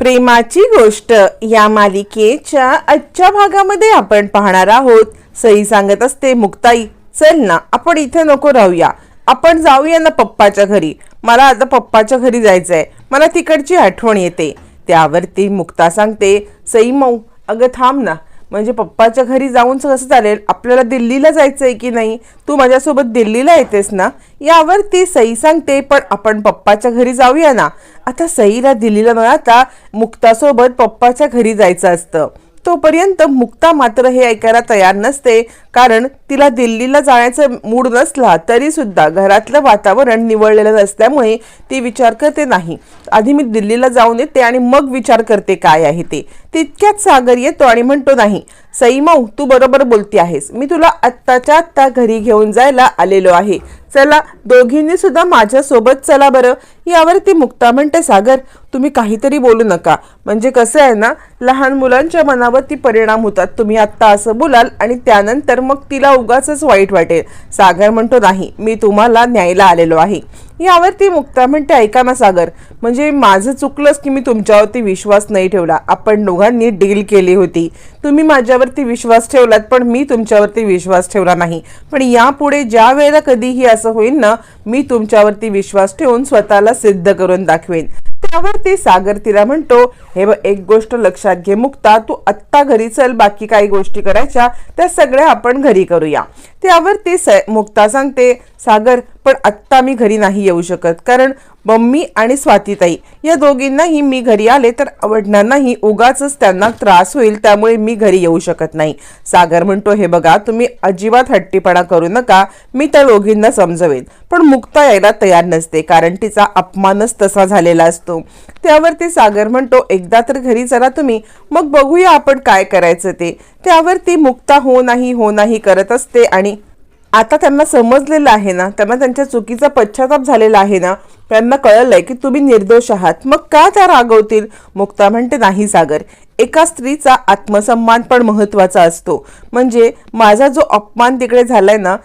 प्रेमाची गोष्ट या मालिकेच्या आजच्या भागामध्ये आपण पाहणार आहोत. सई सांगत असते मुक्ताई चल ना आपण इथे नको राहूया. आपण जाऊया ना पप्पाच्या घरी. मला आता पप्पाच्या घरी जायचं आहे मला तिकडची आठवण येते. त्यावरती मुक्ता सांगते सई मऊ अगं थांब ना. म्हणजे पप्पाच्या घरी जाऊन कसं चालेल? आपल्याला दिल्लीला जायचं आहे की नाही? तू माझ्यासोबत दिल्लीला येतेस ना? यावर ती सई सांगते पण आपण पप्पाच्या घरी जाऊया ना? आता सईला दिल्लीला न आता मुक्तासोबत पप्पाच्या घरी जायचं असतं. तोपर्यंत मुक्ता मात्र हे ऐकायला तयार नसते. कारण तिला दिल्लीला जाण्याचं मूड नसला तरी सुद्धा घरातलं वातावरण निवडलेलं नसल्यामुळे ती विचार करते नाही. आधी मी दिल्लीला जाऊन येते आणि मग विचार करते काय आहे ते. तितक्यात सागर येतो आणि म्हणतो नाही सईमाऊ तू बरोबर बोलती आहेस. मी तुला आत्ताच्या आत्ता घरी घेऊन जायला आलेलो आहे. चला दोघींनी सुद्धा माझ्यासोबत चला बरं. यावरती मुक्ता म्हणते सागर तुम्ही काहीतरी बोलू नका. म्हणजे कसं आहे ना लहान मुलांच्या मनावरती परिणाम होतात. तुम्ही आत्ता असं बोलाल आणि त्यानंतर मग तिला उगाच वाईट वाटेल. सागर म्हणतो नाही मी तुम्हाला न्यायला आलेलो आहे. यावरती मुक्ता म्हणते ऐका ना सागर म्हणजे माझं चुकलंच की मी तुमच्यावरती विश्वास नाही ठेवला. आपण दोघांनी डील केली होती. तुम्ही माझ्यावरती विश्वास ठेवलात पण मी तुमच्यावरती विश्वास ठेवला नाही. पण यापुढे ज्या वेळेला कधीही असं होईल ना मी तुमच्यावरती विश्वास ठेवून स्वतःला सिद्ध करून दाखवेन. त्यावरती सागर तिला म्हणतो हे बघ एक गोष्ट लक्षात घे मुक्ता तू आत्ता घरी चल बाकी काही गोष्टी करायच्या त्या सगळ्या आपण घरी करूया. त्यावरती स मुक्ता सांगते सागर पण आत्ता मी घरी नाही येऊ शकत. कारण मम्मी आणि स्वातीताई या दोघींनाही मी घरी आले तर आवडणार नाही उगाच त्यांना त्रास होईल त्यामुळे मी घरी येऊ शकत नाही. सागर म्हणतो हे बघा तुम्ही अजिबात हट्टीपणा करू नका मी त्या दोघींना समजवेन. पण मुक्ता यायला तयार नसते कारण तिचा अपमानच तसा झालेला असतो. त्यावरती सागर म्हणतो एकदा तर घरी चला तुम्ही मग बघूया आपण काय करायचं ते. त्यावरती मुक्ता हो नाही हो नाही करत असते आणि आता त्यांना समजलेलं आहे ना त्यांना त्यांच्या चुकीचा पश्चाताप झालेला आहे ना त्यांना कळलंय की तुम्ही निर्दोष आहात. मग का त्या रागवतील? मुक्ता म्हणते नाही सागर एका स्त्रीचा आत्मसन्मान पण महत्त्वाचा असतो. म्हणजे माझा जो अपमान तिकडे झालाय ना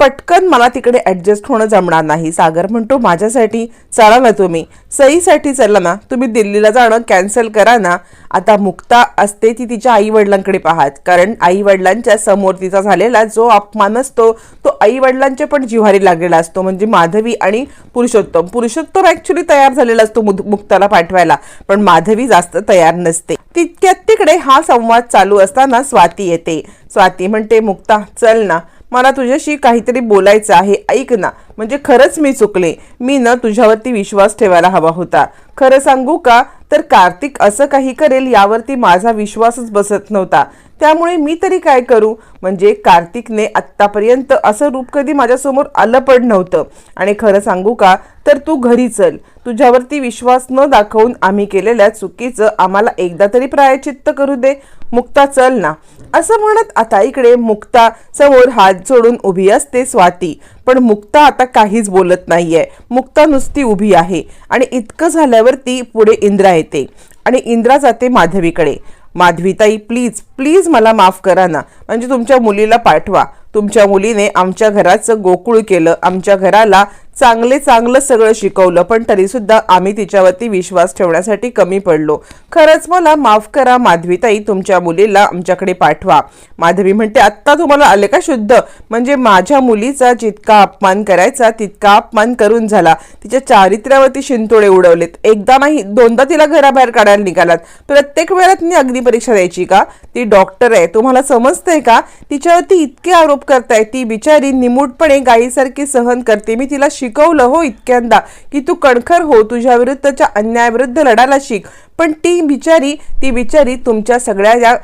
पटकन मला तिकडे ऍडजस्ट होणं जमणार नाही. सागर म्हणतो माझ्यासाठी चला ना तुम्ही. सईसाठी चला ना. तुम्ही दिल्लीला जाणं कॅन्सल करा ना. आता मुक्ता असते ती तिच्या आई वडिलांकडे कारण आई वडिलांच्या समोर तिचा झालेला जो अपमान असतो तो आई वडिलांच्या पण जिव्हारी लागलेला असतो. म्हणजे माधवी आणि पुरुषोत्तम. पुरुषोत्तम ऍक्च्युली तयार झालेला असतो मुक्ताला पाठवायला. पण माधवी जास्त तयार नसते. तितक्यात तिकडे हा संवाद चालू असताना स्वाती येते. स्वाती म्हणते मुक्ता चल ना. मला तुझ्याशी काहीतरी बोलायचं आहे. ऐक ना. म्हणजे खरंच मी चुकले. मी ना तुझ्यावरती विश्वास ठेवायला हवा होता. खरं सांगू का? तर कार्तिक असं काही करेल यावरती माझा विश्वासच बसत नव्हता. त्यामुळे मी तरी काय करू? म्हणजे कार्तिकने आत्तापर्यंत असं रूप कधी माझ्यासमोर आलं पण नव्हतं. आणि खरं सांगू का? तर तू घरी चल. तुझ्यावरती विश्वास न दाखवून आम्ही केलेल्या चुकीचं आम्हाला एकदा तरी प्रायचित्त करू दे. मुक्ता चल ना. असं म्हणत आता इकडे मुक्ता समोर हात जोडून उभी असते स्वाती. पण मुक्ता आता काहीच बोलत नाहीये. मुक्ता नुसती उभी आहे आणि इतकं झाल्यावरती पुढे इंद्रा येते आणि इंद्रा जाते माधवीकडे. माधवीताई प्लीज प्लीज मला माफ करा ना. म्हणजे तुमच्या मुलीला पाठवा. तुमच्या मुलीने आमच्या घराचं गोकुळ केलं. आमच्या घराला चांगले चांगलं सगळं शिकवलं पण तरीसुद्धा आम्ही तिच्यावरती विश्वास ठेवण्यासाठी कमी पडलो. खरंच मला माफ करा माधवीताई तुमच्या मुलीला आमच्याकडे पाठवा. माधवी म्हणते आत्ता तुम्हाला आले का शुद्ध? म्हणजे माझ्या मुलीचा जितका अपमान करायचा तितका अपमान करून झाला. तिच्या चारित्र्यावरती शिंतोडे उडवलेत. एकदा नाही दोनदा तिला घराबाहेर काढायला निघालात. प्रत्येक वेळात मी अग्निपरीक्षा द्यायची का? ती डॉक्टर आहे. तुम्हाला समजतंय का? तिच्यावरती इतके आरोप करताय. ती बिचारी निमूटपणे गायीसारखी सहन करते. मी तिला शिकवलं हो इतक्यांदा की तू कणखर हो तुझ्या विरुद्धच्या अन्यायाविरुद्ध लढायला शिक. पण ती बिचारी ती बिचारी तुमच्या सगळ्या या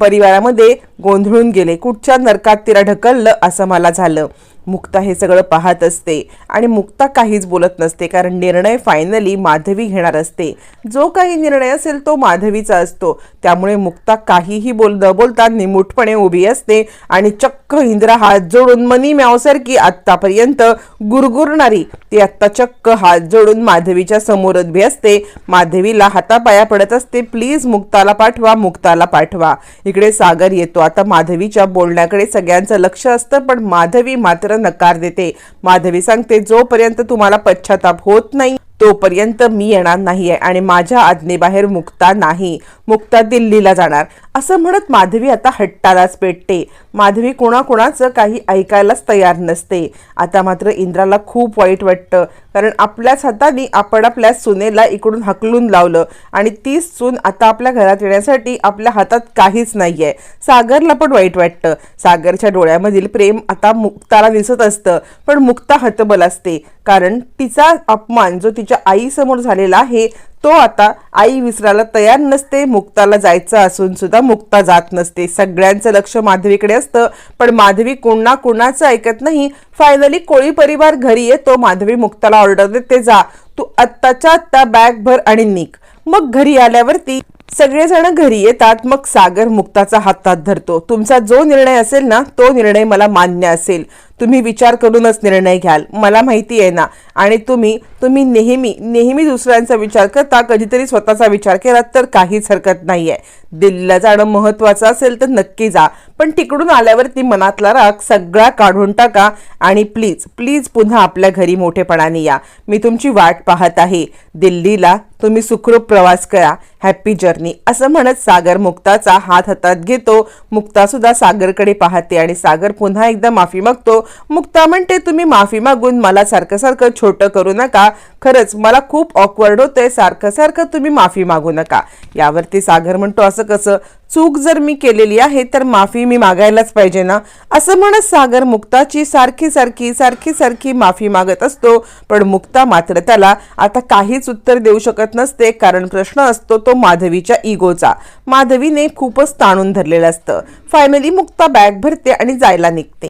परिवारामध्ये गोंधळून गेले. कुठच्या नरकात तिला ढकललं असं मला झालं. मुक्ता हे सगळं पाहत असते. आणि मुक्ता काहीच बोलत नसते कारण निर्णय फायनली माधवी घेणार असते. जो काही निर्णय असेल तो माधवीचा असतो. त्यामुळे मुक्ता काहीही बोल न बोलता निमूटपणे उभी असते आणि चक्क इंद्रा हात जोडून मनी म्यावसारखी आत्तापर्यंत गुरगुरणारी ती आत्ता चक्क हात जोडून माधवीच्या समोर उभी असते. माधवीला हातापाया पडत असते. प्लीज मुक्ताला पाठवा मुक्ताला पाठवा. इकडे सागर येतो. आता माधवीच्या बोलण्याकडे सगळ्यांचं लक्ष असतं पण माधवी मात्र नकार देते. माधवी सांगते जोपर्यंत तुम्हाला पश्चाताप होत नाही तोपर्यंत मी येणार नाहीये आणि माझ्या आज्ञेबाहेर मुक्ता नाही. मुक्ता दिल्लीला जाणार. असं म्हणत माधवी आता हट्टालाच पेटते. माधवी कोणाकोणाचं काही ऐकायलाच तयार नसते. आता मात्र इंद्राला खूप वाईट वाटतं. कारण आपल्याच हाताने आपण आपल्या सुनेला इकडून हकलून लावलं. आणि तीच सून आता आपल्या घरात येण्यासाठी आपल्या हातात काहीच नाही आहे सागरला पण वाईट वाटतं. सागरच्या डोळ्यामधील प्रेम आता मुक्ताला दिसत असतं पण मुक्ता हतबल असते. कारण तिचा अपमान जो तिच्या आईसमोर झालेला आहे तो आता आई विसरायला तयार नसते मुक्ताला जायचं असून सुद्धा मुक्ता जात नसते. सगळ्यांचं लक्ष माधवीकडे असतं. पण माधवी कोणा कोणाचं ऐकत नाही. फायनली कोळी परिवार घरी येतो. माधवी मुक्ताला ऑर्डर देते जा. तू आत्ताच्या आत्ता बॅग भर आणि निक मग घरी आल्यावरती सगळेजण घरी येतात. मग सागर मुक्ताचा हातात धरतो. तुमचा जो निर्णय असेल ना तो निर्णय मला मान्य असेल. तुम्ही विचार करूनच निर्णय घ्याल. मला माहिती आहे ना. आणि तुम्ही तुम्ही नेहमी नेहमी दुसऱ्यांचा विचार करता. कधीतरी स्वतःचा विचार केला तर काहीच हरकत नाही आहे दिल्लीला जाणं महत्त्वाचं असेल तर नक्की जा. पण तिकडून आल्यावर ती मनातला राग सगळा काढून टाका आणि प्लीज प्लीज पुन्हा आपल्या घरी मोठेपणाने या. मी तुमची वाट पाहत आहे. दिल्लीला तुम्ही सुखरूप प्रवास करा. हॅप्पी जर्नी असं म्हणत सागर मुक्ताचा हात हातात घेतो. मुक्तासुद्धा सागरकडे पाहते आणि सागर पुन्हा एकदा माफी मागतो. मुक्ता म्हणते तुम्ही माफी मागून मला सारखं सारखं छोटं करू नका. खरंच मला खूप ऑकवर्ड होतंय. सारखं सारखं तुम्ही माफी मागू नका. यावरती सागर म्हणतो असं कसं? चूक जर मी केलेली आहे तर माफी मी मागायलाच पाहिजे ना? असं म्हणत सागर मुक्ताची सारखी सारखी सारखी सारखी माफी मागत असतो. पण मुक्ता मात्र त्याला आता काहीच उत्तर देऊ शकत नसते. कारण प्रश्न असतो तो माधवीच्या इगोचा. माधवीने खूपच ताणून धरलेलं असतं. फायनली मुक्ता बॅग भरते आणि जायला निघते.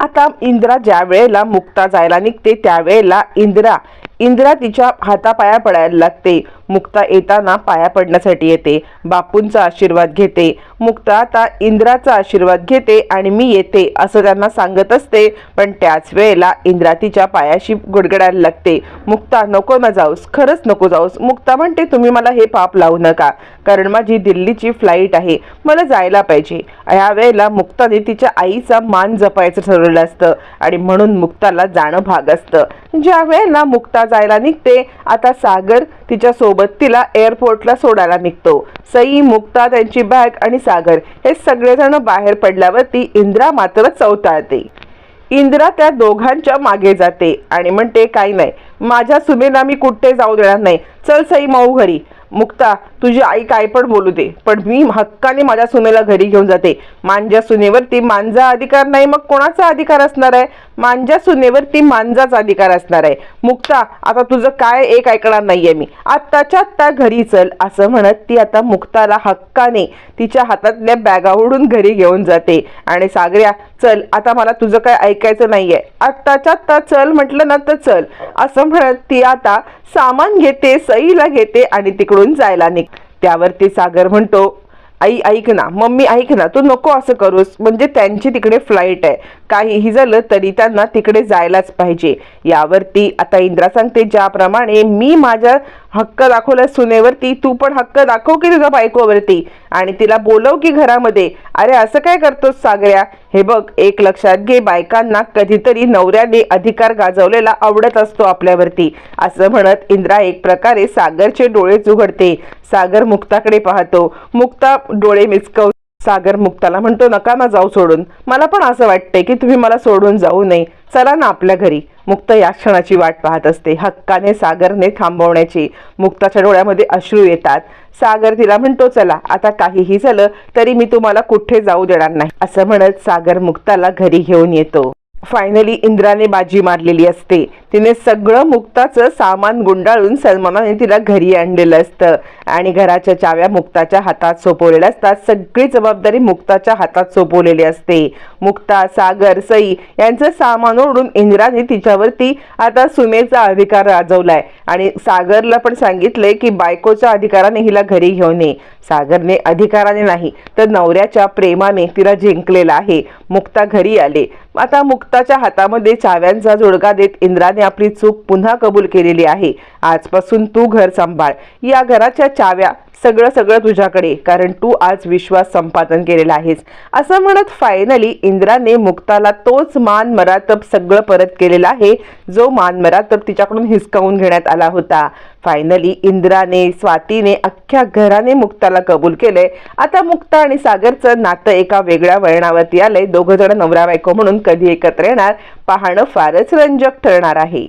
आता इंद्रा ज्या वेळेला मुक्ता जायला निघते त्यावेळेला इंद्रा इंद्रा तिच्या हातापाया पडायला लागते. मुक्ता येताना पाया पडण्यासाठी येते. बापूंचा आशीर्वाद घेते. मुक्ता आता इंद्राचा आशीर्वाद घेते आणि मी येते असं त्यांना सांगत असते. पण त्याच वेळेला इंद्रा तिच्या पायाशी गुडगडायला लागते. मुक्ता नको ना जाऊस. खरंच नको जाऊस. मुक्ता म्हणते तुम्ही मला हे पाप लावू नका. कारण माझी दिल्लीची फ्लाईट आहे. मला जायला पाहिजे. ह्या वेळेला मुक्ताने तिच्या आईचा मान जपायचं ठरवलं असतं आणि म्हणून मुक्ताला जाणं भाग असतं. ज्या वेळेला मुक्ता जायला निघते आता सागर तिच्या सोबत तिला एअरपोर्टला सोडायला निघतो. सई मुक्ता त्यांची बॅग आणि सागर हे सगळेजण बाहेर पडल्यावरती इंद्रा मात्र चवताळते इंद्रा त्या दोघांच्या मागे जाते आणि म्हणते काही नाही. माझ्या सुमेला मी कुठे जाऊ देणार नाही. चल सई माऊ घरी. मुक्ता तुझी आई काय पण बोलू दे पण मी हक्काने माझ्या सुनेला घरी घेऊन जाते. माझ्या सुनेवरती मांजा अधिकार नाही मग कोणाचा अधिकार असणार आहे? मांजा सुनेवर ती मांजाचा अधिकार असणार आहे. मुक्ता आता तुझं काय एक ऐकणार नाहीये मी. आत्ताच्या आत्ता घरी चल असं म्हणत ती आता मुक्ताला हक्काने तिच्या हातातल्या बॅगा ओढून घरी घेऊन जाते. आणि सागऱ्या चल आता मला तुझं काय ऐकायचं नाहीये. आत्ताच्या आत्ता चल म्हटलं ना तर चल असं म्हणत ती आता सामान घेते सईला घेते आणि तिकडून जायला निघ. त्यावरती सागर म्हणतो आई ऐक ना. मम्मी ऐक ना. तू नको असं करूस. म्हणजे त्यांची तिकडे फ्लाईट आहे. काहीही झालं तरी त्यांना तिकडे जायलाच पाहिजे. यावरती आता इंद्रा सांगते ज्याप्रमाणे मी माझ्या हक्क दाखवला सुनेवरती तू पण हक्क दाखव की तुझ्या बायकोवरती. आणि तिला बोलव की घरामध्ये. अरे असं काय करतोस सागऱ्या? हे बघ एक लक्षात घे बायकांना कधीतरी नवऱ्याने अधिकार गाजवलेला आवडत असतो आपल्यावरती. असं म्हणत इंद्रा एक प्रकारे सागरचे डोळे उघडते सागर मुक्ताकडे पाहतो. मुक्ता डोळे मिचकव सागर मुक्ताला म्हणतो नका ना जाऊ सोडून. मला पण असं वाटतंय की तुम्ही मला सोडून जाऊ नये. चला ना आपल्या घरी. मुक्त या क्षणाची वाट पाहत असते. हक्काने सागरने थांबवण्याची. मुक्ताच्या डोळ्यामध्ये अश्रू येतात. सागर तिला म्हणतो चला आता काहीही झालं तरी मी तुम्हाला कुठे जाऊ देणार नाही. असं म्हणत सागर मुक्ताला घरी घेऊन येतो. फायनली इंद्राने बाजी मारलेली असते. तिने सगळं मुक्ताचं सामान गुंडाळून सलमानाने तिला घरी आणलेलं असतं. आणि घराच्या चाव्या मुक्ताच्या हातात सोपवलेल्या असतात. सगळी जबाबदारी मुक्ताच्या हातात सोपवलेली असते. मुक्ता सागर सई यांचं सामान ओढून इंद्राने तिच्यावरती आता सुनेचा अधिकार राजवलाय. आणि सागरला पण सांगितलंय की बायकोच्या अधिकाराने हिला घरी घेऊन ये. सागरने अधिकाराने नाही तर नवऱ्याच्या प्रेमाने तिला जिंकलेला आहे. मुक्ता घरी आले. आता मुक्ताच्या हातामध्ये चाव्यांचा जोडगा देत इंद्राने आपली चूक पुन्हा कबूल केलेली आहे. आजपासून तू घर सांभाळ. या घराच्या चाव्या सगळं सगळं तुझ्याकडे कारण तू आज विश्वास संपादन केलेला आहेस. असं म्हणत फायनली इंद्राने मुक्ताला तोच मान मरातब सगळं परत केलेला आहे जो मान मरातब तिच्याकडून हिसकावून घेण्यात आला होता. फायनली इंद्राने स्वातीने अख्ख्या घराने मुक्ताला कबूल केले आता मुक्ता आणि सागरचं नातं एका वेगळ्या वळणावरती आलंय. दोघं जण नवरा बायको म्हणून कधी एकत्र येणार? पाहणं फारच रंजक ठरणार आहे.